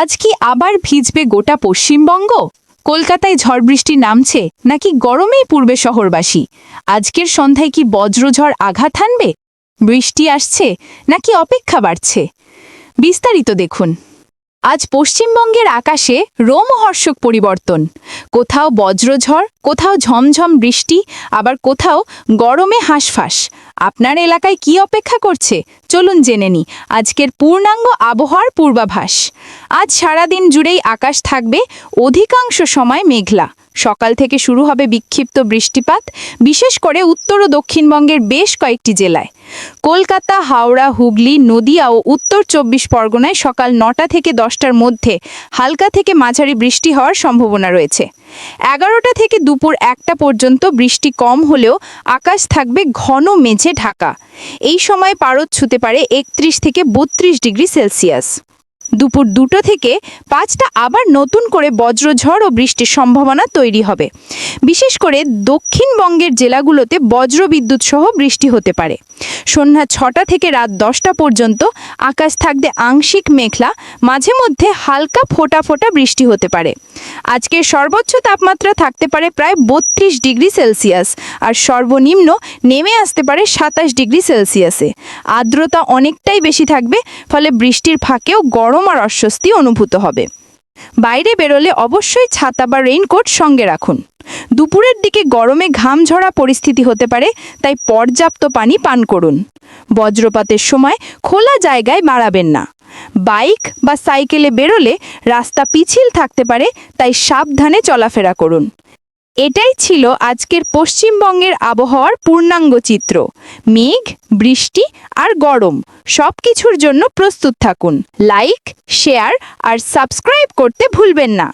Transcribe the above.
আজ কি আবার ভিজবে গোটা পশ্চিমবঙ্গ? কলকাতায় ঝড় বৃষ্টি নামছে, নাকি গরমেই পূর্বে শহরবাসী? আজকের সন্ধ্যায় কি বজ্রঝড় আঘাত হানবে? বৃষ্টি আসছে, নাকি অপেক্ষা বাড়ছে? বিস্তারিত দেখুন। আজ পশ্চিমবঙ্গের আকাশে রোমহর্ষক পরিবর্তন। কোথাও বজ্রঝড়, কোথাও ঝমঝম বৃষ্টি, আবার কোথাও গরমে হাঁসফাঁস। আপনার এলাকায় কি অপেক্ষা করছে? চলুন জেনে নি আজকের পূর্ণাঙ্গ আবহাওয়ার পূর্বাভাস। আজ সারাদিন জুড়েই আকাশ থাকবে অধিকাংশ সময় মেঘলা। সকাল থেকে শুরু হবে বিক্ষিপ্ত বৃষ্টিপাত, বিশেষ করে উত্তর ও দক্ষিণবঙ্গের বেশ কয়েকটি জেলায়। কলকাতা, হাওড়া, হুগলি, নদিয়া ও উত্তর চব্বিশ পরগনায় সকাল নটা থেকে দশটার মধ্যে হালকা থেকে মাঝারি বৃষ্টি হওয়ার সম্ভাবনা রয়েছে। এগারোটা থেকে দুপুর একটা পর্যন্ত বৃষ্টি কম হলেও আকাশ থাকবে ঘন মেঝে ঢাকা। এই সময় পারদ ছুতে পারে একত্রিশ থেকে বত্রিশ ডিগ্রি সেলসিয়াস। দুপুর দুটো থেকে পাঁচটা আবার নতুন করে বজ্রঝড় ও বৃষ্টির সম্ভাবনা তৈরি হবে। বিশেষ করে দক্ষিণবঙ্গের জেলাগুলোতে বজ্রবিদ্যুৎ সহ বৃষ্টি হতে পারে। সন্ধ্যা ছটা থেকে রাত দশটা পর্যন্ত আকাশ থাকবে আংশিক মেঘলা, মাঝে মধ্যে হালকা ফোটা ফোটা বৃষ্টি হতে পারে। আজকে সর্বোচ্চ তাপমাত্রা থাকতে পারে প্রায় বত্রিশ ডিগ্রি সেলসিয়াস আর সর্বনিম্ন নেমে আসতে পারে সাতাশ ডিগ্রি সেলসিয়াসে। আর্দ্রতা অনেকটাই বেশি থাকবে, ফলে বৃষ্টির ফাঁকেও গরম আর অস্বস্তি অনুভূত হবে। বাইরে বেরোলে অবশ্যই ছাতা বা রেইনকোট সঙ্গে রাখুন। দুপুরের দিকে গরমে ঘাম ঝরা পরিস্থিতি হতে পারে, তাই পর্যাপ্ত পানি পান করুন। বজ্রপাতের সময় খোলা জায়গায় বাড়াবেন না। বাইক বা সাইকেলে বেরোলে রাস্তা পিছিল থাকতে পারে, তাই সাবধানে চলাফেরা করুন। এটাই ছিল আজকের পশ্চিমবঙ্গের আবহাওয়ার পূর্ণাঙ্গ চিত্র। মেঘ, বৃষ্টি আর গরম সব কিছুর জন্য প্রস্তুত থাকুন। লাইক, শেয়ার আর সাবস্ক্রাইব করতে ভুলবেন না।